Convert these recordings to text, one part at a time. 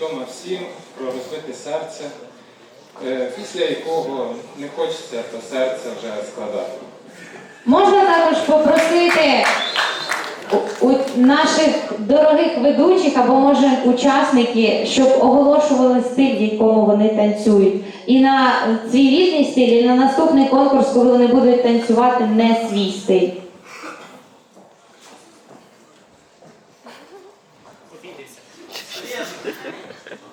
відома всім про розбите серце, е, після якого не хочеться то серце вже складати. Можна також попросити у, наших дорогих ведучих або може учасники, щоб оголошували стиль, в якому вони танцюють. І на свій рідний стиль, і на наступний конкурс, коли вони будуть танцювати не свій стиль. Yes.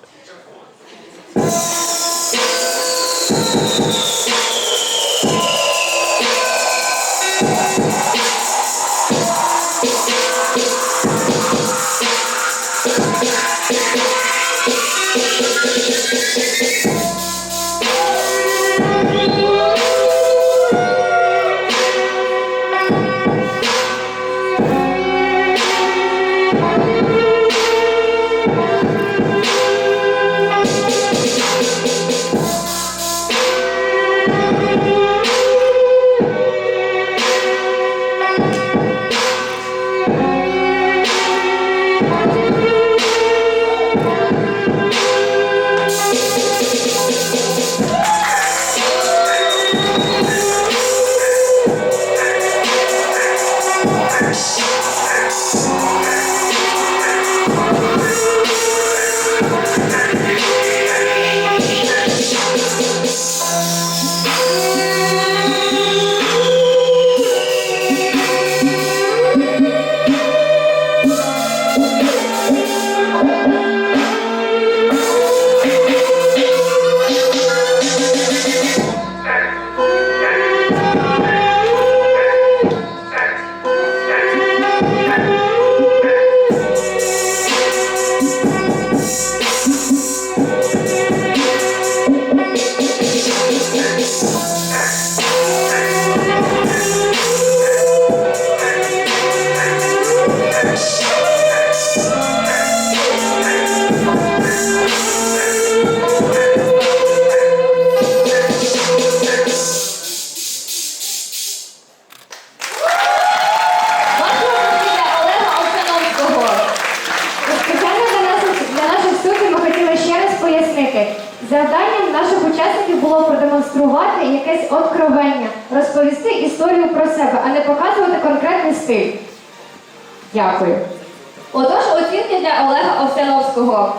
Música Yes. Завданням наших учасників було продемонструвати якесь откровення, розповісти історію про себе, а не показувати конкретний стиль. Дякую. Отож, оцінки для Олега Овсяновського.